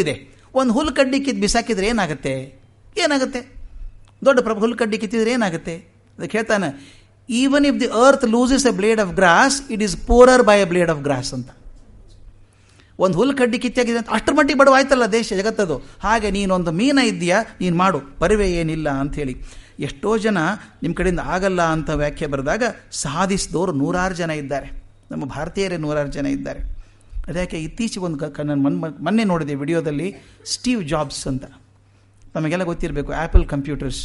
ಇದೆ. ಒಂದು ಹುಲ್ಲು ಕಡ್ಡಿ ಕಿತ್ತು ಬಿಸಾಕಿದ್ರೆ ಏನಾಗುತ್ತೆ? ಏನಾಗುತ್ತೆ? ದೊಡ್ಡ ಪ್ರಭು ಹುಲ್ಲು ಕಡ್ಡಿ ಕಿತ್ತಿದ್ರೆ ಏನಾಗುತ್ತೆ? ಅದಕ್ಕೆ ಹೇಳ್ತಾನೆ even if the earth loses a blade of grass it is poorer by a blade of grass ಅಂತ. ಒಂದು ಹುಲ್ಲು ಕಡ್ಡಿ ಕಿತ್ತಾಗಿದೆ ಅಂತ ಅಷ್ಟರ ಮಟ್ಟಿಗೆ ಬಡವಾಯ್ತಲ್ಲ ದೇಶ ಜಗತ್ತದು. ಹಾಗೆ ನೀನೊಂದು ಮೀನ ಇದೆಯಾ ನೀನು ಮಾಡು, ಪರಿವೆ ಏನಿಲ್ಲ ಅಂಥೇಳಿ ಎಷ್ಟೋ ಜನ ನಿಮ್ಮ ಕಡೆಯಿಂದ ಆಗಲ್ಲ ಅಂತ ವ್ಯಾಖ್ಯೆ ಬರೆದಾಗ ಸಾಧಿಸಿದವರು ನೂರಾರು ಜನ ಇದ್ದಾರೆ. ನಮ್ಮ ಭಾರತೀಯರೇ ನೂರಾರು ಜನ ಇದ್ದಾರೆ. ಅದಕ್ಕೆ ಇತ್ತೀಚೆಗೆ ಒಂದು ಕ ನಾನು ಮನ್ ಮೊನ್ನೆ ನೋಡಿದೆ ವಿಡಿಯೋದಲ್ಲಿ ಸ್ಟೀವ್ ಜಾಬ್ಸ್ ಅಂತ. ನಮಗೆಲ್ಲ ಗೊತ್ತಿರಬೇಕು ಆ್ಯಪಲ್ ಕಂಪ್ಯೂಟರ್ಸ್.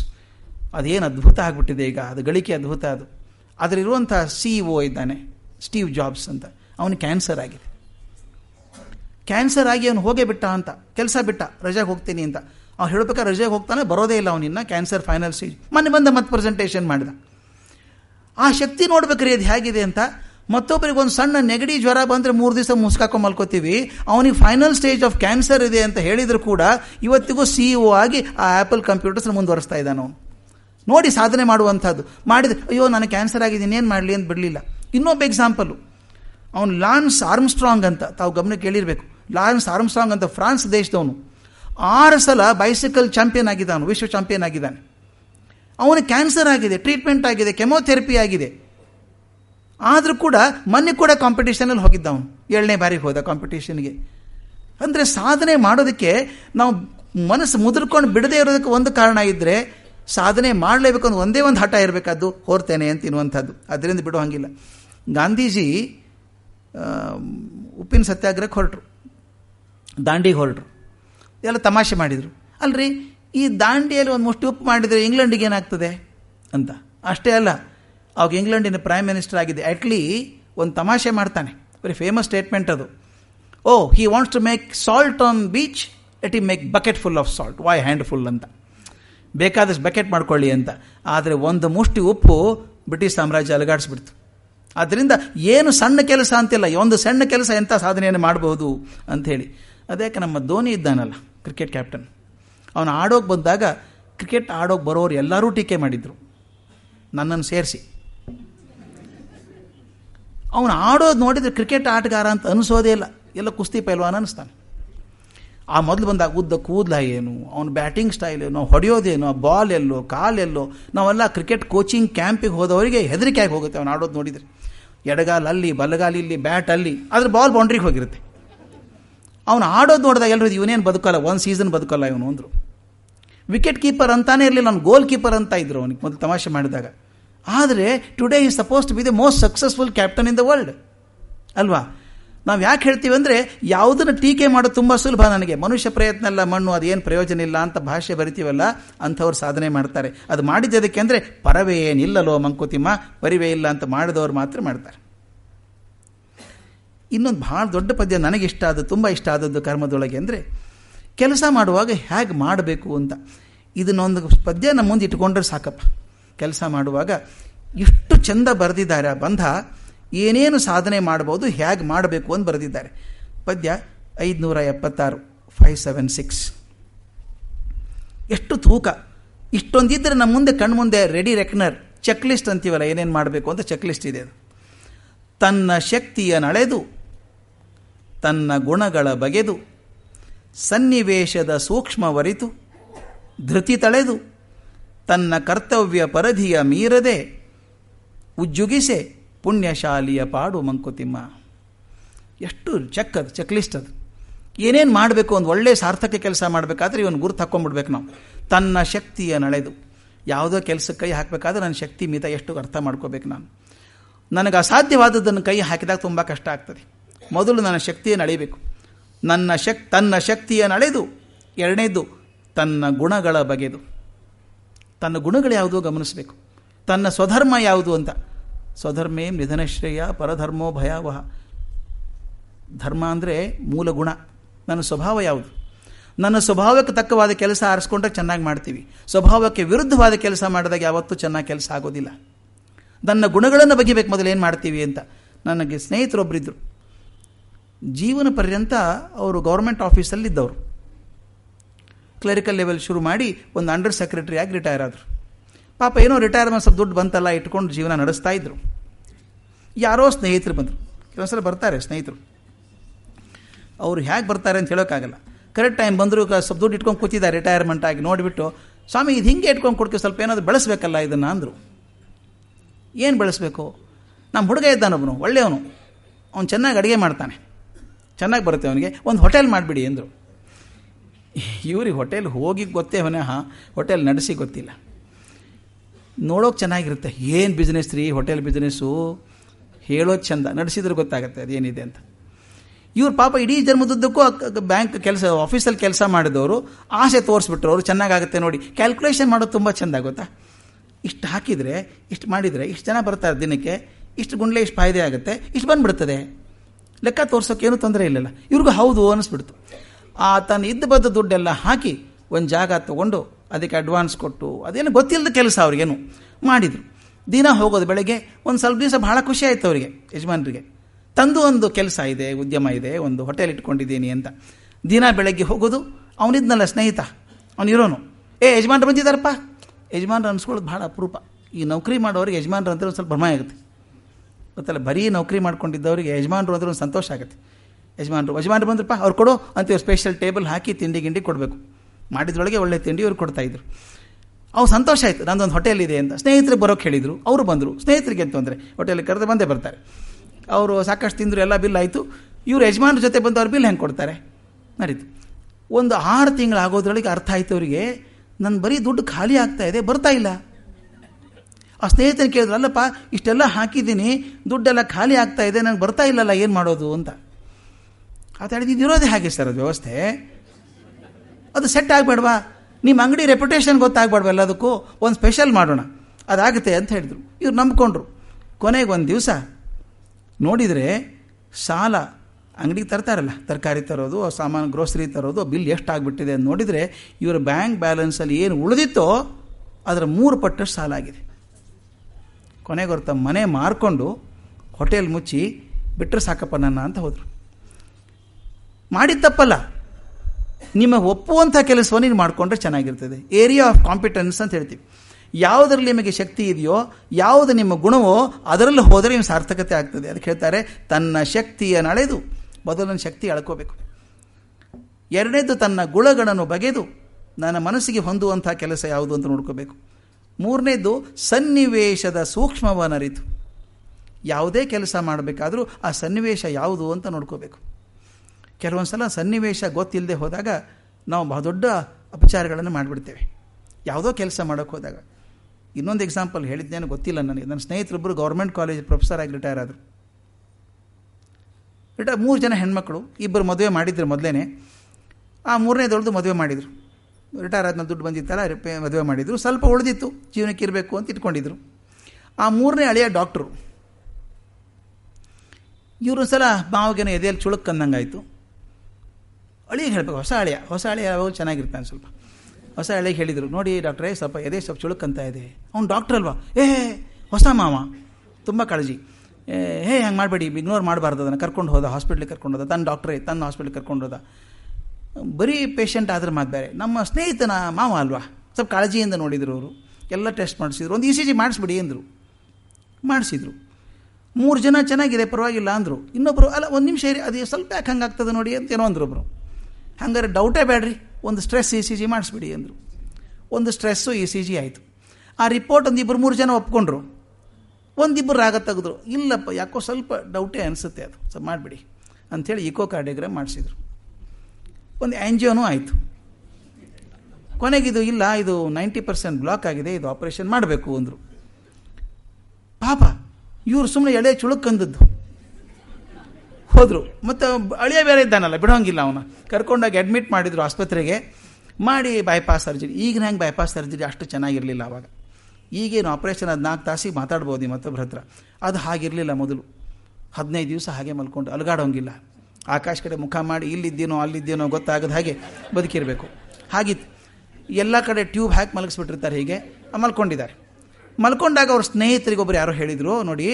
ಅದೇನು ಅದ್ಭುತ ಆಗಿಬಿಟ್ಟಿದೆ ಈಗ, ಅದು ಗಳಿಕೆ ಅದ್ಭುತ ಅದು. ಅದರಲ್ಲಿರುವಂಥ ಸಿ ಇ ಒ ಇದ್ದಾನೆ, ಸ್ಟೀವ್ ಜಾಬ್ಸ್ ಅಂತ. ಅವನು ಕ್ಯಾನ್ಸರ್ ಆಗಿದೆ. ಕ್ಯಾನ್ಸರ್ ಆಗಿ ಅವನು ಹೋಗೇ ಬಿಟ್ಟ ಅಂತ, ಕೆಲಸ ಬಿಟ್ಟ, ರಜೆಗೆ ಹೋಗ್ತೀನಿ ಅಂತ. ಅವ್ನು ಹೇಳ್ಬೇಕಾದ್ರೆ ರಜೆಗೆ ಹೋಗ್ತಾನೆ, ಬರೋದೇ ಇಲ್ಲ ಅವನಿನ್ನ ಕ್ಯಾನ್ಸರ್ ಫೈನಲ್ ಸ್ಟೇಜ್. ಮೊನ್ನೆ ಬಂದ ಮತ್ತೆ ಪ್ರೆಸೆಂಟೇಷನ್ ಮಾಡಿದ. ಆ ಶಕ್ತಿ ನೋಡ್ಬೇಕ್ರಿ ಅದು ಹೇಗಿದೆ ಅಂತ ಮತ್ತೊಬ್ಬರಿಗೆ ಒಂದು ಸಣ್ಣ ನೆಗಡಿ ಜ್ವರ ಬಂದರೆ ಮೂರು ದಿವಸ ಮುಸ್ಕಾಕೊಂಡು ಮಲ್ಕೋತೀವಿ. ಅವನಿಗೆ ಫೈನಲ್ ಸ್ಟೇಜ್ ಆಫ್ ಕ್ಯಾನ್ಸರ್ ಇದೆ ಅಂತ ಹೇಳಿದರೂ ಕೂಡ ಇವತ್ತಿಗೂ ಸಿ ಒ ಆಗಿ ಆ ಆ್ಯಪಲ್ ಕಂಪ್ಯೂಟರ್ಸ್ನ ಮುಂದುವರಿಸ್ತಾ ಇದ್ದಾನೆ ಅವನು. ನೋಡಿ ಸಾಧನೆ ಮಾಡುವಂಥದ್ದು. ಮಾಡಿದ ಅಯ್ಯೋ, ನನಗೆ ಕ್ಯಾನ್ಸರ್ ಆಗಿದ್ದೀನಿ ಏನು ಮಾಡಲಿ ಅಂತ ಬಿಡಲಿಲ್ಲ. ಇನ್ನೊಬ್ಬ ಎಕ್ಸಾಂಪಲು ಅವನು ಲಾನ್ಸ್ ಆರ್ಮ್ಸ್ಟ್ರಾಂಗ್ ಅಂತ, ತಾವು ಗಮನ ಕೇಳಿರಬೇಕು ಲಾನ್ಸ್ ಆರ್ಮ್ಸ್ಟ್ರಾಂಗ್ ಅಂತ ಫ್ರಾನ್ಸ್ ದೇಶದವನು. ಆರು ಸಲ ಬೈಸಿಕಲ್ ಚಾಂಪಿಯನ್ ಆಗಿದ್ದಾನು, ವಿಶ್ವ ಚಾಂಪಿಯನ್ ಆಗಿದ್ದಾನೆ. ಅವನಿಗೆ ಕ್ಯಾನ್ಸರ್ ಆಗಿದೆ ಟ್ರೀಟ್ಮೆಂಟ್ ಆಗಿದೆ ಕೆಮೋಥೆರಪಿ ಆಗಿದೆ. ಆದರೂ ಕೂಡ ಮೊನ್ನೆ ಕೂಡ ಕಾಂಪಿಟೇಷನಲ್ಲಿ ಹೋಗಿದ್ದ ಅವನು ಏಳನೇ ಬಾರಿಗೆ ಹೋದ ಕಾಂಪಿಟೇಷನ್ಗೆ ಅಂದರೆ ಸಾಧನೆ ಮಾಡೋದಕ್ಕೆ ನಾವು ಮನಸ್ಸು ಮುದುರ್ಕೊಂಡು ಬಿಡದೇ ಇರೋದಕ್ಕೆ ಒಂದು ಕಾರಣ ಇದ್ದರೆ ಸಾಧನೆ ಮಾಡಲೇಬೇಕು ಅಂದ್ರೆ ಒಂದೇ ಒಂದು ಹಠ ಇರಬೇಕಾದ್ದು ಹೋರ್ತೇನೆ ಅಂತ ತಿನ್ನುವಂಥದ್ದು. ಅದರಿಂದ ಬಿಡೋ ಹಂಗಿಲ್ಲ. ಗಾಂಧೀಜಿ ಉಪ್ಪಿನ ಸತ್ಯಾಗ್ರಹಕ್ಕೆ ಹೊರಟರು. ದಾಂಡಿಗೆ ಹೊರಟರು. ಎಲ್ಲ ತಮಾಷೆ ಮಾಡಿದರು. ಅಲ್ರಿ, ಈ ದಾಂಡಿಯಲ್ಲಿ ಒಂದು ಮುಷ್ಟಿ ಉಪ್ಪು ಮಾಡಿದರೆ ಇಂಗ್ಲೆಂಡಿಗೆ ಏನಾಗ್ತದೆ ಅಂತ? ಅಷ್ಟೇ ಅಲ್ಲ. ಅವಾಗ ಇಂಗ್ಲೆಂಡಿನ ಪ್ರೈಮ್ ಮಿನಿಸ್ಟರ್ ಆಗಿದೆ ಅಟ್ಲಿ ಒಂದು ತಮಾಷೆ ಮಾಡ್ತಾನೆ. ವೆರಿ ಫೇಮಸ್ ಸ್ಟೇಟ್ಮೆಂಟ್ ಅದು. ಓ he wants to make salt on beach let I make bucket full of salt by hand full ಅಂತ. ಬೇಕಾದಷ್ಟು ಬಕೆಟ್ ಮಾಡ್ಕೊಳ್ಳಿ ಅಂತ. ಆದರೆ ಒಂದು ಮುಷ್ಟಿ ಉಪ್ಪು ಬ್ರಿಟಿಷ್ ಸಾಮ್ರಾಜ್ಯ ಅಲಗಾಡಿಸ್ಬಿಡ್ತು. ಆದ್ದರಿಂದ ಏನು ಸಣ್ಣ ಕೆಲಸ ಅಂತಿಲ್ಲ. ಒಂದು ಸಣ್ಣ ಕೆಲಸ ಎಂಥ ಸಾಧನೆಯನ್ನು ಮಾಡಬಹುದು ಅಂಥೇಳಿ ಅದಕ್ಕೆ ನಮ್ಮ ಧೋನಿ ಇದ್ದಾನಲ್ಲ ಕ್ರಿಕೆಟ್ ಕ್ಯಾಪ್ಟನ್ ಅವನು ಆಡೋಕೆ ಬಂದಾಗ ಕ್ರಿಕೆಟ್ ಆಡೋಕೆ ಬರೋರು ಎಲ್ಲರೂ ಟೀಕೆ ಮಾಡಿದರು. ನನ್ನನ್ನು ಸೇರಿಸಿ. ಅವನು ಆಡೋದು ನೋಡಿದರೆ ಕ್ರಿಕೆಟ್ ಆಟಗಾರ ಅಂತ ಅನಿಸೋದೇ ಇಲ್ಲ. ಎಲ್ಲ ಕುಸ್ತಿ ಪೈಲ್ವಾನ ಅನ್ನಿಸ್ತಾನೆ ಆ ಮೊದಲು ಬಂದಾಗ ಉದ್ದ ಕೂದಲ ಏನು, ಅವನ ಬ್ಯಾಟಿಂಗ್ ಸ್ಟೈಲ್ ಏನು ಹೊಡೆಯೋದೇನು ಬಾಲ್ ಎಲ್ಲೋ ಕಾಲೆಲ್ಲೋ ನಾವೆಲ್ಲ ಕ್ರಿಕೆಟ್ ಕೋಚಿಂಗ್ ಕ್ಯಾಂಪಿಗೆ ಹೋದವರಿಗೆ ಹೆದರಿಕೆ ಆಗಿ ಹೋಗುತ್ತೆ ಅವನು ಆಡೋದು ನೋಡಿದರೆ. ಎಡಗಾಲ ಅಲ್ಲಿ, ಬಲಗಾಲ ಇಲ್ಲಿ ಬ್ಯಾಟ್ ಅಲ್ಲಿ, ಆದರೆ ಬಾಲ್ ಬೌಂಡ್ರಿಗೆ ಹೋಗಿರುತ್ತೆ. ಅವನು ಆಡೋದು ನೋಡಿದಾಗ ಎಲ್ಲರೂ ಇವನೇನು ಬದುಕಲ್ಲ, ಒಂದು ಸೀಸನ್ ಬದುಕಲ್ಲ ಇವನು ಅಂದರು. ವಿಕೆಟ್ ಕೀಪರ್ ಅಂತಾನೆ ಇರಲಿಲ್ಲ, ಅವ್ನು ಗೋಲ್ ಕೀಪರ್ ಅಂತ ಇದ್ರು ಅವನಿಗೆ ಮೊದಲು ತಮಾಷೆ ಮಾಡಿದಾಗ. ಆದರೆ today is supposed to be the most successful captain in the world ಅಲ್ವಾ? ನಾವು ಯಾಕೆ ಹೇಳ್ತೀವಿ ಅಂದರೆ ಯಾವುದನ್ನು ಟೀಕೆ ಮಾಡೋದು ತುಂಬ ಸುಲಭ ನನಗೆ. ಮನುಷ್ಯ ಪ್ರಯತ್ನ ಎಲ್ಲ ಮಣ್ಣು ಅದೇನು ಪ್ರಯೋಜನ ಇಲ್ಲ ಅಂತ ಭಾಷೆ ಬರಿತೀವಲ್ಲ, ಅಂಥವ್ರು ಸಾಧನೆ ಮಾಡ್ತಾರೆ. ಅದು ಮಾಡಿದ್ದಕ್ಕೆ ಅಂದರೆ ಪರವೇ ಏನಿಲ್ಲಲೋ ಮಂಕುತಿಮ್ಮ ಪರಿವೇ ಇಲ್ಲ ಅಂತ ಮಾಡಿದವರು ಮಾತ್ರ ಮಾಡ್ತಾರೆ. ಇನ್ನೊಂದು ಭಾಳ ದೊಡ್ಡ ಪದ್ಯ ನನಗೆ ಇಷ್ಟ ಆದ ತುಂಬ ಇಷ್ಟ ಆದದ್ದು ಕರ್ಮದೊಳಗೆ ಅಂದರೆ, ಕೆಲಸ ಮಾಡುವಾಗ ಹೇಗೆ ಮಾಡಬೇಕು ಅಂತ. ಇದನ್ನೊಂದು ಪದ್ಯ ನಮ್ಮ ಮುಂದೆ ಇಟ್ಕೊಂಡ್ರೆ ಸಾಕಪ್ಪ. ಕೆಲಸ ಮಾಡುವಾಗ ಇಷ್ಟು ಚಂದ ಬರೆದಿದ್ದಾರೆ ಆ ಬಂಧ, ಏನೇನು ಸಾಧನೆ ಮಾಡ್ಬೋದು ಹೇಗೆ ಮಾಡಬೇಕು ಅಂತ ಬರೆದಿದ್ದಾರೆ. ಪದ್ಯ ಐದುನೂರ ಎಪ್ಪತ್ತಾರು ಫೈವ್ ಸೆವೆನ್ ಸಿಕ್ಸ್ ಎಷ್ಟು ತೂಕ. ಇಷ್ಟೊಂದಿದ್ದರೆ ನಮ್ಮ ಮುಂದೆ ಕಣ್ಮುಂದೆ ರೆಡಿ ರೆಕ್ನರ್ ಚೆಕ್ ಲಿಸ್ಟ್ ಅಂತೀವಲ್ಲ, ಏನೇನು ಮಾಡಬೇಕು ಅಂತ ಚೆಕ್ ಲಿಸ್ಟ್ ಇದೆ ಅದು. ತನ್ನ ಶಕ್ತಿಯ ನಳೆದು, ತನ್ನ ಗುಣಗಳ ಬಗೆದು, ಸನ್ನಿವೇಶದ ಸೂಕ್ಷ್ಮವರಿತು ಧೃತಿ ತಳೆದು ತನ್ನ ಕರ್ತವ್ಯ ಪರಧಿಯ ಮೀರದೆ ಉಜ್ಜುಗಿಸೆ ಪುಣ್ಯಶಾಲಿಯ ಪಾಡು ಮಂಕುತಿಮ್ಮ. ಎಷ್ಟು ಚೆಕ್ ಅದು ಚೆಕ್ಲಿಸ್ಟ್ ಅದು. ಏನೇನು ಮಾಡಬೇಕು, ಒಂದು ಒಳ್ಳೆಯ ಸಾರ್ಥಕ ಕೆಲಸ ಮಾಡಬೇಕಾದ್ರೆ ಇವನು ಗುರುತು ಹಾಕ್ಕೊಂಡ್ಬಿಡ್ಬೇಕು ನಾವು. ತನ್ನ ಶಕ್ತಿಯ ನಳೆದು. ಯಾವುದೋ ಕೆಲಸಕ್ಕೆ ಕೈ ಹಾಕಬೇಕಾದ್ರೆ ನನ್ನ ಶಕ್ತಿ ಮಿತ ಎಷ್ಟು ಅರ್ಥ ಮಾಡ್ಕೋಬೇಕು ನಾನು. ನನಗೆ ಅಸಾಧ್ಯವಾದದ್ದನ್ನು ಕೈ ಹಾಕಿದಾಗ ತುಂಬ ಕಷ್ಟ ಆಗ್ತದೆ. ಮೊದಲು ನನ್ನ ಶಕ್ತಿಯನ್ನು ಅಳಿಬೇಕು ನನ್ನ ಶಕ್, ತನ್ನ ಶಕ್ತಿಯ ನಳೆದು. ಎರಡನೇದು, ತನ್ನ ಗುಣಗಳ ಬಗೆದು. ತನ್ನ ಗುಣಗಳು ಯಾವುದು ಗಮನಿಸಬೇಕು. ತನ್ನ ಸ್ವಧರ್ಮ ಯಾವುದು ಅಂತ. ಸ್ವಧರ್ಮೇ ನಿಧನಶ್ರೇಯ ಪರಧರ್ಮೋ ಭಯಾವಹ. ಧರ್ಮ ಅಂದರೆ ಮೂಲ ಗುಣ. ನನ್ನ ಸ್ವಭಾವ ಯಾವುದು? ನನ್ನ ಸ್ವಭಾವಕ್ಕೆ ತಕ್ಕವಾದ ಕೆಲಸ ಆರಿಸ್ಕೊಂಡ್ರೆ ಚೆನ್ನಾಗಿ ಮಾಡ್ತೀವಿ. ಸ್ವಭಾವಕ್ಕೆ ವಿರುದ್ಧವಾದ ಕೆಲಸ ಮಾಡಿದಾಗ ಯಾವತ್ತೂ ಚೆನ್ನಾಗಿ ಕೆಲಸ ಆಗೋದಿಲ್ಲ. ನನ್ನ ಗುಣಗಳನ್ನು ಬಗೆಬೇಕು ಮೊದಲು ಏನು ಮಾಡ್ತೀವಿ ಅಂತ. ನನಗೆ ಸ್ನೇಹಿತರೊಬ್ಬರಿದ್ದರು ಜೀವನ ಪರ್ಯಂತ ಅವರು ಗೌರ್ಮೆಂಟ್ ಆಫೀಸಲ್ಲಿದ್ದವರು. ಕ್ಲರಿಕಲ್ ಲೆವೆಲ್ ಶುರು ಮಾಡಿ ಒಂದು ಅಂಡರ್ ಸೆಕ್ರೆಟರಿ ಆಗಿ ರಿಟೈರ್ ಆದರು. ಪಾಪ ಏನೋ ರಿಟೈರ್ಮೆಂಟ್ ಸ್ವಲ್ಪ ದುಡ್ಡು ಬಂತಲ್ಲ, ಇಟ್ಕೊಂಡು ಜೀವನ ನಡೆಸ್ತಾ ಇದ್ರು. ಯಾರೋ ಸ್ನೇಹಿತರು ಬಂದರು. ಕೆಲವೊಂದ್ಸಲ ಬರ್ತಾರೆ ಸ್ನೇಹಿತರು. ಅವರು ಹೇಗೆ ಬರ್ತಾರೆ ಅಂತ ಹೇಳೋಕ್ಕಾಗಲ್ಲ. ಕರೆಕ್ಟ್ ಟೈಮ್ ಬಂದರೂ ಸ್ವಲ್ಪ ದುಡ್ಡು ಇಟ್ಕೊಂಡು ಕೂತಿದ್ದಾರೆ ರಿಟೈರ್ಮೆಂಟ್ ಆಗಿ ನೋಡಿಬಿಟ್ಟು, ಸ್ವಾಮಿ, ಇದು ಹಿಂಗೆ ಇಟ್ಕೊಂಡು ಕೊಡ್ತೀವಿ ಸ್ವಲ್ಪ ಏನಾದರೂ ಬೆಳೆಸ್ಬೇಕಲ್ಲ ಇದನ್ನು? ಅಂದರು. ಏನು ಬೆಳೆಸ್ಬೇಕು? ನಮ್ಮ ಹುಡುಗ ಇದ್ದಾನೊಬ್ಬನು ಒಳ್ಳೆಯವನು. ಅವನು ಚೆನ್ನಾಗಿ ಅಡುಗೆ ಮಾಡ್ತಾನೆ. ಚೆನ್ನಾಗಿ ಬರುತ್ತೆ ಅವನಿಗೆ. ಒಂದು ಹೋಟೆಲ್ ಮಾಡಿಬಿಡಿ, ಅಂದರು. ಇವ್ರಿಗೆ ಹೋಟೆಲ್ ಹೋಗಿ ಗೊತ್ತೇ ಅವನೇ ಹಾಂ ಹೋಟೆಲ್ ನಡೆಸಿ ಗೊತ್ತಿಲ್ಲ. ನೋಡೋಕೆ ಚೆನ್ನಾಗಿರುತ್ತೆ. ಏನು ಬಿಸ್ನೆಸ್ ರೀ? ಹೋಟೆಲ್ ಬಿಸ್ನೆಸ್ಸು ಹೇಳೋದು ಚಂದ. ನಡೆಸಿದ್ರೆ ಗೊತ್ತಾಗುತ್ತೆ ಅದೇನಿದೆ ಅಂತ. ಇವ್ರು ಪಾಪ ಇಡೀ ಜನ್ಮದುದ್ದಕ್ಕೂ ಬ್ಯಾಂಕ್ ಕೆಲಸ ಆಫೀಸಲ್ಲಿ ಕೆಲಸ ಮಾಡಿದವರು ಆಸೆ ತೋರಿಸ್ಬಿಟ್ರು. ಅವರು ಚೆನ್ನಾಗಾಗುತ್ತೆ ನೋಡಿ. ಕ್ಯಾಲ್ಕುಲೇಷನ್ ಮಾಡೋದು ತುಂಬ ಚೆಂದ, ಗೊತ್ತಾ? ಇಷ್ಟು ಹಾಕಿದರೆ, ಇಷ್ಟು ಮಾಡಿದರೆ, ಇಷ್ಟು ಜನ ಬರ್ತಾರೆ ದಿನಕ್ಕೆ, ಇಷ್ಟು ಗುಂಡ್ಲೆ ಇಷ್ಟು ಫಾಯ್ದೆ ಆಗುತ್ತೆ, ಇಷ್ಟು ಬಂದುಬಿಡ್ತದೆ. ಲೆಕ್ಕ ತೋರ್ಸೋಕ್ಕೇನು ತೊಂದರೆ ಇಲ್ಲಲ್ಲ. ಇವ್ರಿಗೂ ಹೌದು ಅನ್ನಿಸ್ಬಿಡ್ತು ಆ ತನ್ನ ಇದ್ದ ಬದ್ದ ದುಡ್ಡೆಲ್ಲ ಹಾಕಿ ಒಂದು ಜಾಗ ತಗೊಂಡು ಅದಕ್ಕೆ ಅಡ್ವಾನ್ಸ್ ಕೊಟ್ಟು ಅದೇನು ಗೊತ್ತಿಲ್ಲದ ಕೆಲಸ ಅವ್ರಿಗೇನು ಮಾಡಿದರು. ದಿನ ಹೋಗೋದು ಬೆಳಗ್ಗೆ ಒಂದು ಸ್ವಲ್ಪ ದಿವಸ ಭಾಳ ಖುಷಿ ಆಯಿತು ಅವರಿಗೆ, ಯಜಮಾನರಿಗೆ. ತಂದು ಒಂದು ಕೆಲಸ ಇದೆ, ಉದ್ಯಮ ಇದೆ, ಒಂದು ಹೋಟೆಲ್ ಇಟ್ಕೊಂಡಿದ್ದೀನಿ ಅಂತ. ದಿನ ಬೆಳಗ್ಗೆ ಹೋಗೋದು, ಅವನಿದ್ನಲ್ಲ ಸ್ನೇಹಿತ ಅವನಿರೋನು ಏ, ಯಜಮಾನ್ರು ಬಂದಿದ್ದಾರಪ್ಪ? ಯಜಮಾನ್ರು ಅನ್ಸ್ಕೊಳ್ಳೋದು ಭಾಳ ಅಪರೂಪ. ಈ ನೌಕರಿ ಮಾಡೋರಿಗೆ ಯಜಮಾನ್ರು ಅಂದರೆ ಒಂದು ಸ್ವಲ್ಪ ಭ್ರಮ ಆಗುತ್ತೆ. ಗೊತ್ತಲ್ಲ, ಬರೀ ನೌಕರಿ ಮಾಡ್ಕೊಂಡಿದ್ದವರಿಗೆ ಯಜಮಾನ್ರು ಅಂದರೆ ಒಂದು ಸಂತೋಷ ಆಗುತ್ತೆ. ಯಜಮಾನ್ರು, ಯಜಮಾನರು ಬಂದ್ರಪ್ಪ, ಅವ್ರು ಕೊಡು ಅಂತ ಸ್ಪೆಷಲ್ ಟೇಬಲ್ ಹಾಕಿ ತಿಂಡಿ ಗಿಂಡಿ ಕೊಡಬೇಕು. ಮಾಡಿದ್ರೊಳಗೆ ಒಳ್ಳೆ ತಿಂಡಿ ಇವ್ರು ಕೊಡ್ತಾಯಿದ್ರು ಅವ್ರು ಸಂತೋಷ ಆಯಿತು. ನಂದೊಂದು ಹೋಟೆಲ್ ಇದೆ ಅಂತ. ಸ್ನೇಹಿತರಿಗೆ ಬರೋಕ್ಕೆ ಹೇಳಿದರು. ಅವರು ಬಂದರು. ಸ್ನೇಹಿತರಿಗೆ ಅಂತ ಅಂದರೆ ಹೋಟೆಲಿಗೆ ಕರೆದು ಬಂದೇ ಬರ್ತಾರೆ. ಅವರು ಸಾಕಷ್ಟು ತಿಂದರು, ಎಲ್ಲ ಬಿಲ್ ಆಯಿತು. ಇವರು ಯಜಮಾನ್ರ ಜೊತೆ ಬಂದು ಅವ್ರು ಬಿಲ್ ಹೆಂಗೆ ಕೊಡ್ತಾರೆ? ನಡೀತು. ಒಂದು ಆರು ತಿಂಗಳು ಆಗೋದ್ರೊಳಗೆ ಅರ್ಥ ಆಯ್ತು ಅವರಿಗೆ ನನ್ನ ಬರೀ ದುಡ್ಡು ಖಾಲಿ ಆಗ್ತಾ ಇದೆ, ಬರ್ತಾ ಇಲ್ಲ. ಆ ಸ್ನೇಹಿತನ ಕೇಳಿದ್ರು, ಅಲ್ಲಪ್ಪ, ಇಷ್ಟೆಲ್ಲ ಹಾಕಿದ್ದೀನಿ, ದುಡ್ಡೆಲ್ಲ ಖಾಲಿ ಆಗ್ತಾ ಇದೆ ನನಗೆ ಬರ್ತಾ ಇಲ್ಲಲ್ಲ, ಏನು ಮಾಡೋದು ಅಂತ. ಹೇಳಿದ್ದು ಇರೋದೇ ಹಾಗೆ ಸರ್ ಅದು ವ್ಯವಸ್ಥೆ. ಅದು ಸೆಟ್ ಆಗಬೇಡವಾ? ನಿಮ್ಮ ಅಂಗಡಿ ರೆಪ್ಯುಟೇಷನ್ ಗೊತ್ತಾಗ್ಬೇಡವ ಎಲ್ಲದಕ್ಕೂ? ಒಂದು ಸ್ಪೆಷಲ್ ಮಾಡೋಣ. ಅದಾಗುತ್ತೆ ಅಂತ ಹೇಳಿದ್ರು. ಇವ್ರು ನಂಬ್ಕೊಂಡ್ರು. ಕೊನೆಗೆ ಒಂದು ದಿವಸ ನೋಡಿದರೆ ಸಾಲ ಅಂಗಡಿಗೆ ತರ್ತಾರಲ್ಲ, ತರಕಾರಿ ತರೋದು, ಸಾಮಾನು ಗ್ರೋಸರಿ ತರೋದು, ಬಿಲ್ ಎಷ್ಟು ಆಗಿಬಿಟ್ಟಿದೆ ಅಂತ ನೋಡಿದರೆ ಇವರ ಬ್ಯಾಂಕ್ ಬ್ಯಾಲೆನ್ಸಲ್ಲಿ ಏನು ಉಳಿದಿತ್ತೋ ಅದರ ಮೂರು ಪಟ್ಟಷ್ಟು ಸಾಲ ಆಗಿದೆ. ಕೊನೆಗೆ ಅವ್ರು ಮನೆ ಮಾರ್ಕೊಂಡು ಹೋಟೆಲ್ ಮುಚ್ಚಿ ಬಿಟ್ಟರೆ ಸಾಕಪ್ಪ ನನ್ನ ಅಂತ ಹೋದರು. ಮಾಡಿದ ತಪ್ಪಲ್ಲ. ನಿಮ್ಮ ಒಪ್ಪುವಂಥ ಕೆಲಸವನ್ನು ನೀವು ಮಾಡಿಕೊಂಡ್ರೆ ಚೆನ್ನಾಗಿರ್ತದೆ. ಏರಿಯಾ ಆಫ್ ಕಾಂಪಿಟೆನ್ಸ್ ಅಂತ ಹೇಳ್ತೀವಿ. ಯಾವುದರಲ್ಲಿ ನಿಮಗೆ ಶಕ್ತಿ ಇದೆಯೋ, ಯಾವುದು ನಿಮ್ಮ ಗುಣವೋ, ಅದರಲ್ಲಿ ಹೋದರೆ ನಿಮ್ಮ ಸಾರ್ಥಕತೆ ಆಗ್ತದೆ. ಅದಕ್ಕೆ ಹೇಳ್ತಾರೆ, ತನ್ನ ಶಕ್ತಿಯನ್ನು ಅಳೆದು ಮೊದಲನ ಶಕ್ತಿ ಅಳ್ಕೋಬೇಕು. ಎರಡನೇದು ತನ್ನ ಗುಣಗಳನ್ನು ಬಗೆದು ನನ್ನ ಮನಸ್ಸಿಗೆ ಹೊಂದುವಂಥ ಕೆಲಸ ಯಾವುದು ಅಂತ ನೋಡ್ಕೋಬೇಕು. ಮೂರನೇದು ಸನ್ನಿವೇಶದ ಸೂಕ್ಷ್ಮವನರಿತು ಯಾವುದೇ ಕೆಲಸ ಮಾಡಬೇಕಾದರೂ ಆ ಸನ್ನಿವೇಶ ಯಾವುದು ಅಂತ ನೋಡ್ಕೋಬೇಕು. ಕೆಲವೊಂದು ಸಲ ಸನ್ನಿವೇಶ ಗೊತ್ತಿಲ್ಲದೆ ಹೋದಾಗ ನಾವು ಬಹು ದೊಡ್ಡ ಅಪಚಾರಗಳನ್ನು ಮಾಡಿಬಿಡ್ತೇವೆ. ಯಾವುದೋ ಕೆಲಸ ಮಾಡೋಕ್ಕೆ ಹೋದಾಗ. ಇನ್ನೊಂದು ಎಕ್ಸಾಂಪಲ್ ಹೇಳಿದ್ದೇನು ಗೊತ್ತಿಲ್ಲ ನನಗೆ. ನನ್ನ ಸ್ನೇಹಿತರೊಬ್ಬರು ಗೌರ್ಮೆಂಟ್ ಕಾಲೇಜ್ ಪ್ರೊಫೆಸರ್ ಆಗಿ ರಿಟೈರ್ ಆದರು. ರಿಟೈರ್ ಮೂರು ಜನ ಹೆಣ್ಮಕ್ಳು, ಇಬ್ಬರು ಮದುವೆ ಮಾಡಿದ್ರು ಮೊದಲೇ ಆ ಮೂರನೇ ದೊಡ್ಡದು ಮದುವೆ ಮಾಡಿದರು. ರಿಟೈರ್ ಆದ್ಮೇಲೆ ದುಡ್ಡು ಬಂದಿತ್ತಲ್ಲ ಮದುವೆ ಮಾಡಿದರು. ಸ್ವಲ್ಪ ಉಳಿದಿತ್ತು, ಜೀವನಕ್ಕೆ ಇರಬೇಕು ಅಂತ ಇಟ್ಕೊಂಡಿದ್ರು. ಆ ಮೂರನೇ ಅಳಿಯ ಡಾಕ್ಟ್ರು ಇವರು ಸಲ ಮಾವಗೇನೋ ಎದೆಯಲ್ಲಿ ಚುಳುಕ್ ಅಂದಂಗಾಯಿತು. ಅಳಿಗೆ ಹೇಳಬೇಕು, ಹೊಸ ಅಳಿಯ ಹೊಸ ಅಳಿಯ ಯಾವಾಗ ಚೆನ್ನಾಗಿರ್ತಾನೆ ಸ್ವಲ್ಪ ಹೊಸ ಹಳೆಗೆ ಹೇಳಿದರು, ನೋಡಿ ಡಾಕ್ಟ್ರೇ, ಸ್ವಲ್ಪ ಎದೆ ಸ್ವಲ್ಪ ಚುಳುಕಂತ ಇದೆ. ಅವ್ನು ಡಾಕ್ಟ್ರ್ ಅಲ್ವಾ? ಏ ಹೊಸ ಮಾವ, ತುಂಬ ಕಾಳಜಿ. ಹೇ, ಹಂಗೆ ಮಾಡಬೇಡಿ, ಇಗ್ನೋರ್ ಮಾಡಬಾರ್ದು ಅದನ್ನು, ಕರ್ಕೊಂಡು ಹೋದ, ಹಾಸ್ಪಿಟ್ಲಿಗೆ ಕರ್ಕೊಂಡು ಹೋದ, ತನ್ನ ಡಾಕ್ಟ್ರೇ, ತನ್ನ ಹಾಸ್ಪಿಟ್ಲಿಗೆ ಕರ್ಕೊಂಡು ಹೋದ. ಬರೀ ಪೇಷಂಟ್ ಆದ್ರೆ ಮಾತು ಬೇರೆ. ನಮ್ಮ ಸ್ನೇಹಿತನ ಮಾವ ಅಲ್ವಾ? ಸ್ವಲ್ಪ ಕಾಳಜಿಯಿಂದ ನೋಡಿದರು ಅವರು. ಎಲ್ಲ ಟೆಸ್ಟ್ ಮಾಡಿಸಿದ್ರು. ಒಂದು ಇ ಸಿ ಜಿ ಮಾಡಿಸ್ಬಿಡಿ, ಅಂದರು. ಮಾಡಿಸಿದ್ರು. ಮೂರು ಜನ ಚೆನ್ನಾಗಿದೆ, ಪರವಾಗಿಲ್ಲ ಅಂದರು. ಇನ್ನೊಬ್ಬರು ಅಲ್ಲ, ಒಂದು ನಿಮಿಷ ಇರಿ, ಅದು ಸ್ವಲ್ಪ ಯಾಕೆ ಹಂಗಾಗ್ತದೆ ನೋಡಿ ಅಂತ ಏನೋ ಅಂದರು ಒಬ್ಬರು ಹಂಗಾರೆ ಡೌಟೇ ಬೇಡ್ರಿ. ಒಂದು ಸ್ಟ್ರೆಸ್ ಇ ಸಿ ಜಿ ಮಾಡಿಸ್ಬಿಡಿ ಅಂದರು. ಒಂದು ಸ್ಟ್ರೆಸ್ಸು ಇ ಸಿ ಜಿ ಆಯಿತು. ಆ ರಿಪೋರ್ಟ್ ಒಂದು ಇಬ್ಬರು ಮೂರು ಜನ ಒಪ್ಕೊಂಡ್ರು. ಒಂದಿಬ್ಬರು ರಾಗ ತೆಗೆದ್ರು. ಇಲ್ಲಪ್ಪ, ಯಾಕೋ ಸ್ವಲ್ಪ ಡೌಟೇ ಅನಿಸುತ್ತೆ ಅದು. ಸ್ವಲ್ಪ ಮಾಡಿಬಿಡಿ ಅಂಥೇಳಿ ಇಕೋ ಕಾರ್ಡಿಯೋಗ್ರಾಮ್ ಮಾಡಿಸಿದರು. ಒಂದು ಆ್ಯಂಜಿಯೋನೂ ಆಯಿತು. ಕೊನೆಗಿದು, ಇಲ್ಲ, ಇದು ನೈಂಟಿ ಪರ್ಸೆಂಟ್ ಬ್ಲಾಕ್ ಆಗಿದೆ, ಇದು ಆಪರೇಷನ್ ಮಾಡಬೇಕು ಅಂದರು. ಪಾಪ, ಇವರು ಸುಮ್ಮನೆ ಎಳೆ ಚುಳುಕಂದದ್ದು ಹೋದರು. ಮತ್ತು ಅಳಿಯ ಬೇರೆ ಇದ್ದಾನಲ್ಲ, ಬಿಡೋಂಗಿಲ್ಲ ಅವನ. ಕರ್ಕೊಂಡಾಗ ಅಡ್ಮಿಟ್ ಮಾಡಿದರು ಆಸ್ಪತ್ರೆಗೆ. ಮಾಡಿ ಬೈಪಾಸ್ ಸರ್ಜರಿ ಈಗಿನ ಹೆಂಗೆ ಬೈಪಾಸ್ ಸರ್ಜರಿ ಅಷ್ಟು ಚೆನ್ನಾಗಿರಲಿಲ್ಲ ಅವಾಗ. ಈಗೇನು ಆಪ್ರೇಷನ್ ಅದು ನಾಲ್ಕು ತಾಸಿಗೆ ಮಾತಾಡ್ಬೋದು ಮತ್ತೊಬ್ಬರ ಹತ್ರ. ಅದು ಹಾಗಿರಲಿಲ್ಲ ಮೊದಲು. ಹದಿನೈದು ದಿವಸ ಹಾಗೆ ಮಲ್ಕೊಂಡು ಅಲುಗಾಡೋಂಗಿಲ್ಲ. ಆಕಾಶ ಕಡೆ ಮುಖ ಮಾಡಿ ಇಲ್ಲಿದ್ದೀನೋ ಅಲ್ಲಿದ್ದೇನೋ ಗೊತ್ತಾಗದ ಹಾಗೆ ಬದುಕಿರಬೇಕು. ಹಾಗಿತ್ತು ಎಲ್ಲ ಕಡೆ ಟ್ಯೂಬ್ ಹ್ಯಾಕ್ ಮಲಗಿಸ್ಬಿಟ್ಟಿರ್ತಾರೆ ಹೀಗೆ. ಮಲ್ಕೊಂಡಿದ್ದಾರೆ. ಮಲ್ಕೊಂಡಾಗ ಅವ್ರ ಸ್ನೇಹಿತರಿಗೊಬ್ಬರು ಯಾರೋ ಹೇಳಿದರು, ನೋಡಿ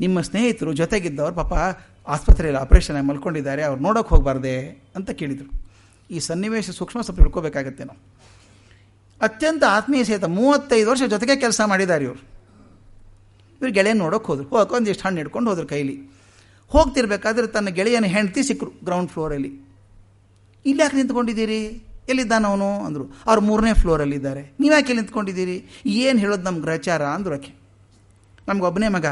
ನಿಮ್ಮ ಸ್ನೇಹಿತರು ಜೊತೆಗಿದ್ದವ್ರು ಪಾಪ ಆಸ್ಪತ್ರೆಯಲ್ಲಿ ಆಪರೇಷನ್ ಆಗಿ ಮಲ್ಕೊಂಡಿದ್ದಾರೆ, ಅವ್ರು ನೋಡೋಕೆ ಹೋಗಬಾರ್ದೆ ಅಂತ ಕೇಳಿದರು. ಈ ಸನ್ನಿವೇಶ ಸೂಕ್ಷ್ಮ ಸ್ವಲ್ಪ ತಿಳ್ಕೋಬೇಕಾಗತ್ತೆ ನಾವು. ಅತ್ಯಂತ ಆತ್ಮೀಯ ಸಹಿತ ಮೂವತ್ತೈದು ವರ್ಷ ಜೊತೆಗೆ ಕೆಲಸ ಮಾಡಿದ್ದಾರೆ ಇವರು. ಇವ್ರು ಗೆಳೆಯನ ನೋಡೋಕೆ ಹೋದ್ರು. ಹೋಗಕ್ಕೆ ಒಂದಿಷ್ಟು ಹಣ್ಣು ಹಿಡ್ಕೊಂಡು ಹೋದ್ರು ಕೈಲಿ. ಹೋಗ್ತಿರ್ಬೇಕಾದ್ರೆ ತನ್ನ ಗೆಳೆಯನ ಹೆಂಡತಿ ಸಿಕ್ಕರು ಗ್ರೌಂಡ್ ಫ್ಲೋರಲ್ಲಿ ಇಲ್ಲಿ ಯಾಕೆ ನಿಂತ್ಕೊಂಡಿದ್ದೀರಿ? ಎಲ್ಲಿದ್ದಾನ ಅವನು? ಅಂದರು. ಅವ್ರು ಮೂರನೇ ಫ್ಲೋರಲ್ಲಿದ್ದಾರೆ ನೀವು ಯಾಕೆ ನಿಂತ್ಕೊಂಡಿದ್ದೀರಿ? ಏನು ಹೇಳೋದು ನಮ್ಮ ಗ್ರಹಚಾರ? ಅಂದ್ರು ಆಕೆ. ನಮ್ಗೆ ಒಬ್ಬನೇ ಮಗ.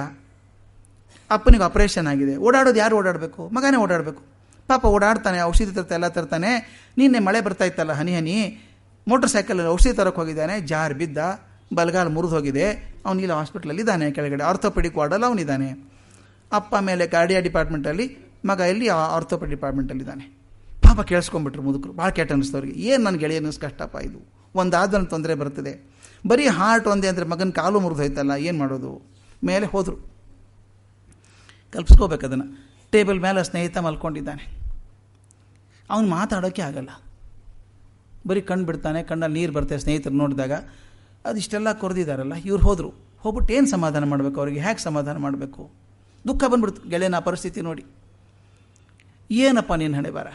ಅಪ್ಪನಿಗೆ ಆಪ್ರೇಷನ್ ಆಗಿದೆ. ಓಡಾಡೋದು ಯಾರು ಓಡಾಡಬೇಕು? ಮಗನೇ ಓಡಾಡಬೇಕು. ಪಾಪ ಓಡಾಡ್ತಾನೆ, ಔಷಧಿ ತರ್ತಾ, ಎಲ್ಲ ತರ್ತಾನೆ. ನಿನ್ನೆ ಮಳೆ ಬರ್ತಾ ಇತ್ತಲ್ಲ ಹನಿ ಹನಿ. ಮೋಟರ್ ಸೈಕಲಲ್ಲಿ ಔಷಧಿ ತರಕ್ಕೆ ಹೋಗಿದ್ದಾನೆ. ಜಾರ್ ಬಿದ್ದ, ಬಲಗಾಲ ಮುರಿದು ಹೋಗಿದೆ. ಅವನು ಇಲ್ಲಿ ಹಾಸ್ಪಿಟ್ಲಲ್ಲಿ ಇದ್ದಾನೆ ಕೆಳಗಡೆ. ಆರ್ಥೋಪೆಡಿಕ್ ವಾರ್ಡಲ್ಲಿ ಅವನಿದ್ದಾನೆ ಅಪ್ಪ ಮೇಲೆ ಕಾರ್ಡಿಯಾ ಡಿಪಾರ್ಟ್ಮೆಂಟಲ್ಲಿ ಮಗ ಎಲ್ಲಿ ಆರ್ಥೋಪೆಡಿಕ್ ಡಿಪಾರ್ಟ್ಮೆಂಟಲ್ಲಿದ್ದಾನೆ ಪಾಪ ಕೇಳಿಸ್ಕೊಂಡ್ಬಿಟ್ರು ಮುದುಕರು. ಭಾಳ ಕೆಟ್ಟ ಅನ್ನಿಸ್ತವ್ರಿಗೆ ಏನು ನನ್ನ ಗೆಳೆಯ ಅನ್ನಿಸ್ ಕಷ್ಟಪ್ಪ ಇದು? ಒಂದಾದ ತೊಂದರೆ ಬರ್ತದೆ. ಬರೀ ಹಾರ್ಟ್ ಒಂದೇ ಅಂದರೆ ಮಗನ ಕಾಲು ಮುರಿದು ಹೋಯ್ತಲ್ಲ ಏನು ಮಾಡೋದು? ಮೇಲೆ ಹೋದರು. ಕಲ್ಪಿಸ್ಕೋಬೇಕು ಅದನ್ನು. ಟೇಬಲ್ ಮೇಲೆ ಸ್ನೇಹಿತ ಮಲ್ಕೊಂಡಿದ್ದಾನೆ. ಅವನು ಮಾತಾಡೋಕ್ಕೆ ಆಗಲ್ಲ. ಬರೀ ಕಣ್ಣು ಬಿಡ್ತಾನೆ, ಕಣ್ಣಲ್ಲಿ ನೀರು ಬರ್ತದೆ ಸ್ನೇಹಿತರು ನೋಡಿದಾಗ. ಅದಿಷ್ಟೆಲ್ಲ ಕೊರೆದಿದ್ದಾರಲ್ಲ ಇವ್ರು ಹೋದರು. ಹೋಗ್ಬಿಟ್ಟು ಏನು ಸಮಾಧಾನ ಮಾಡಬೇಕು ಅವರಿಗೆ? ಹೇಗೆ ಸಮಾಧಾನ ಮಾಡಬೇಕು? ದುಃಖ ಬಂದ್ಬಿಡ್ತು, ಗೆಳೆಯನ ಪರಿಸ್ಥಿತಿ ನೋಡಿ. ಏನಪ್ಪ ನೀನು ಹಣೆ ಬಾರ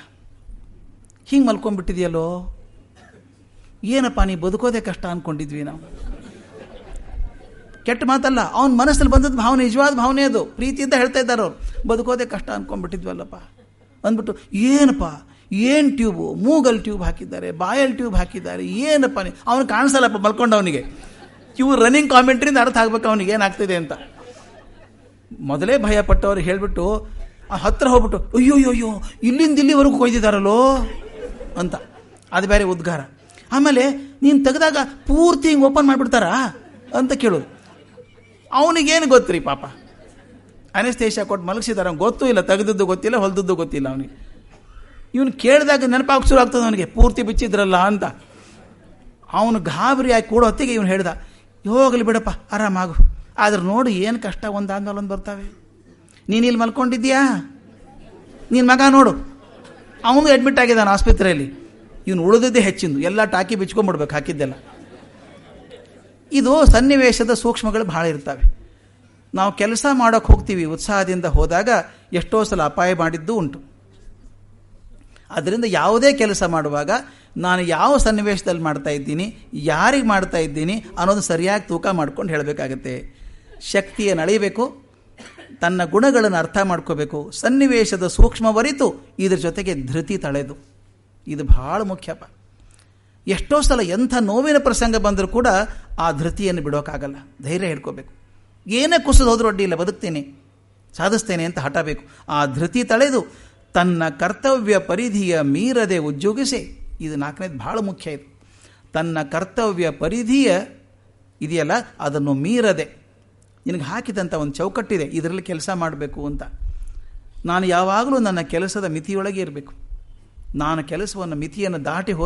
ಹಿಂಗೆ ಮಲ್ಕೊಂಡ್ಬಿಟ್ಟಿದೆಯಲ್ಲೋ? ಏನಪ್ಪ ನೀ ಬದುಕೋದೇ ಕಷ್ಟ ಅಂದ್ಕೊಂಡಿದ್ವಿ ನಾವು? ಕೆಟ್ಟ ಮಾತಲ್ಲ. ಅವನ ಮನಸ್ಸಲ್ಲಿ ಬಂದದ್ದು ಭಾವನೆ, ನಿಜವಾದ ಭಾವನೆ ಅದು. ಪ್ರೀತಿಯಿಂದ ಹೇಳ್ತಾ ಇದ್ದಾರೆ ಅವ್ರು. ಬದುಕೋದೆ ಕಷ್ಟ ಅಂದ್ಕೊಂಡ್ಬಿಟ್ಟಿದ್ವಲ್ಲಪ್ಪ ಅಂದ್ಬಿಟ್ಟು ಏನಪ್ಪ? ಏನು ಟ್ಯೂಬು? ಮೂಗಲ್ ಟ್ಯೂಬ್ ಹಾಕಿದ್ದಾರೆ, ಬಾಯಲ್ ಟ್ಯೂಬ್ ಹಾಕಿದ್ದಾರೆ, ಏನಪ್ಪ ಅವನು ಕಾಣಿಸಲ್ಲಪ್ಪ ಮಲ್ಕೊಂಡವನಿಗೆ. ಇವು ರನ್ನಿಂಗ್ ಕಾಮೆಂಟ್ರಿಂದ ಅರ್ಥ ಆಗ್ಬೇಕು ಅವನಿಗೆ ಏನಾಗ್ತಿದೆ ಅಂತ. ಮೊದಲೇ ಭಯ ಪಟ್ಟವ್ರು ಹೇಳಿಬಿಟ್ಟು ಹತ್ತಿರ ಹೋಗ್ಬಿಟ್ಟು, ಅಯ್ಯೋ ಅಯ್ಯೋ ಇಲ್ಲಿಂದ ಇಲ್ಲಿವರೆಗೂ ಕೊಯ್ದಿದ್ದಾರಲ್ಲೋ? ಅಂತ. ಅದು ಬೇರೆ ಉದ್ಗಾರ. ಆಮೇಲೆ, ನೀನು ತೆಗೆದಾಗ ಪೂರ್ತಿ ಹಿಂಗೆ ಓಪನ್ ಮಾಡಿಬಿಡ್ತಾರಾ? ಅಂತ ಕೇಳೋದು. ಅವನಿಗೇನು ಗೊತ್ತ್ರಿ ಪಾಪ? ಅನಿಸ್ತೇಶ ಕೊಟ್ಟು ಮಲಗಿಸಿದಾರ ಗೊತ್ತೂ ಇಲ್ಲ, ತೆಗೆದದ್ದು ಗೊತ್ತಿಲ್ಲ, ಹೊಲ್ದದ್ದು ಗೊತ್ತಿಲ್ಲ ಅವನಿಗೆ. ಇವನು ಕೇಳಿದಾಗ ನೆನಪಾಗ ಶುರು ಆಗ್ತದೆ ಅವನಿಗೆ, ಪೂರ್ತಿ ಬಿಚ್ಚಿದ್ರಲ್ಲ ಅಂತ. ಅವನು ಗಾಬರಿ ಆಗಿ ಕೂಡೋ ಹೊತ್ತಿಗೆ ಇವನು ಹೇಳ್ದ, ಹೋಗಲಿ ಬಿಡಪ್ಪ, ಆರಾಮಾಗು. ಆದ್ರೆ ನೋಡು, ಏನು ಕಷ್ಟ ಒಂದಾದ್ಮೇಲೆ ಒಂದು ಬರ್ತಾವೆ. ನೀನು ಇಲ್ಲಿ ಮಲ್ಕೊಂಡಿದ್ದೀಯಾ? ನಿನ್ನ ಮಗ ನೋಡು. ಅವನು ಅಡ್ಮಿಟ್ ಆಗಿದ್ದಾನೆ ಆಸ್ಪತ್ರೆಯಲ್ಲಿ. ಇವನು ಉಳಿದಿದ್ದೇ ಹೆಚ್ಚಿಂದು. ಎಲ್ಲ ಟಾಕಿ ಬಿಚ್ಕೊಂಡ್ಬಿಡ್ಬೇಕು, ಹಾಕಿದ್ದೆಲ್ಲ. ಇದು ಸನ್ನಿವೇಶದ ಸೂಕ್ಷ್ಮಗಳು ಭಾಳ ಇರ್ತವೆ. ನಾವು ಕೆಲಸ ಮಾಡೋಕ್ಕೆ ಹೋಗ್ತೀವಿ, ಉತ್ಸಾಹದಿಂದ ಹೋದಾಗ ಎಷ್ಟೋ ಸಲ ಅಪಾಯ ಮಾಡಿದ್ದು ಉಂಟು. ಅದರಿಂದ ಯಾವುದೇ ಕೆಲಸ ಮಾಡುವಾಗ ನಾನು ಯಾವ ಸನ್ನಿವೇಶದಲ್ಲಿ ಮಾಡ್ತಾ ಇದ್ದೀನಿ, ಯಾರಿಗೆ ಮಾಡ್ತಾ ಇದ್ದೀನಿ ಅನ್ನೋದು ಸರಿಯಾಗಿ ತೂಕ ಮಾಡ್ಕೊಂಡು ಹೇಳಬೇಕಾಗತ್ತೆ. ಶಕ್ತಿಯನ್ನು ಅಳಿಬೇಕು ತನ್ನ ಗುಣಗಳನ್ನು ಅರ್ಥ ಮಾಡ್ಕೋಬೇಕು. ಸನ್ನಿವೇಶದ ಸೂಕ್ಷ್ಮವರಿತು ಇದ್ರ ಜೊತೆಗೆ ಧೃತಿ ತಳೆದು. ಇದು ಭಾಳ ಮುಖ್ಯಪ್ಪ ಎಷ್ಟೋ ಸಲ ಎಂಥ ನೋವಿನ ಪ್ರಸಂಗ ಬಂದರೂ ಕೂಡ ಆ ಧೃತಿಯನ್ನು ಬಿಡೋಕ್ಕಾಗಲ್ಲ ಧೈರ್ಯ ಹಿಡ್ಕೋಬೇಕು ಏನೇ ಕುಸಿದು ಹೋದ್ರೂ ಅಡ್ಡಿ ಇಲ್ಲ, ಬದುಕ್ತೇನೆ. ಸಾಧಿಸ್ತೇನೆ ಅಂತ ಹಠಬೇಕು ಆ ಧೃತಿ ತಳೆದು ತನ್ನ ಕರ್ತವ್ಯ ಪರಿಧಿಯ ಮೀರದೆ ಉಜ್ಜೋಗಿಸಿ. ಇದು ನಾಲ್ಕನೇದು ಭಾಳ ಮುಖ್ಯ ಇದು. ತನ್ನ ಕರ್ತವ್ಯ ಪರಿಧಿಯ ಇದೆಯಲ್ಲ, ಅದನ್ನು ಮೀರದೆ. ನಿನಗೆ ಹಾಕಿದಂಥ ಒಂದು ಚೌಕಟ್ಟಿದೆ, ಇದರಲ್ಲಿ ಕೆಲಸ ಮಾಡಬೇಕು ಅಂತ. ನಾನು ಯಾವಾಗಲೂ ನನ್ನ ಕೆಲಸದ ಮಿತಿಯೊಳಗೆ ಇರಬೇಕು. ನಾನು ಕೆಲಸವನ್ನು ಮಿತಿಯನ್ನು ದಾಟಿ ಹೋದ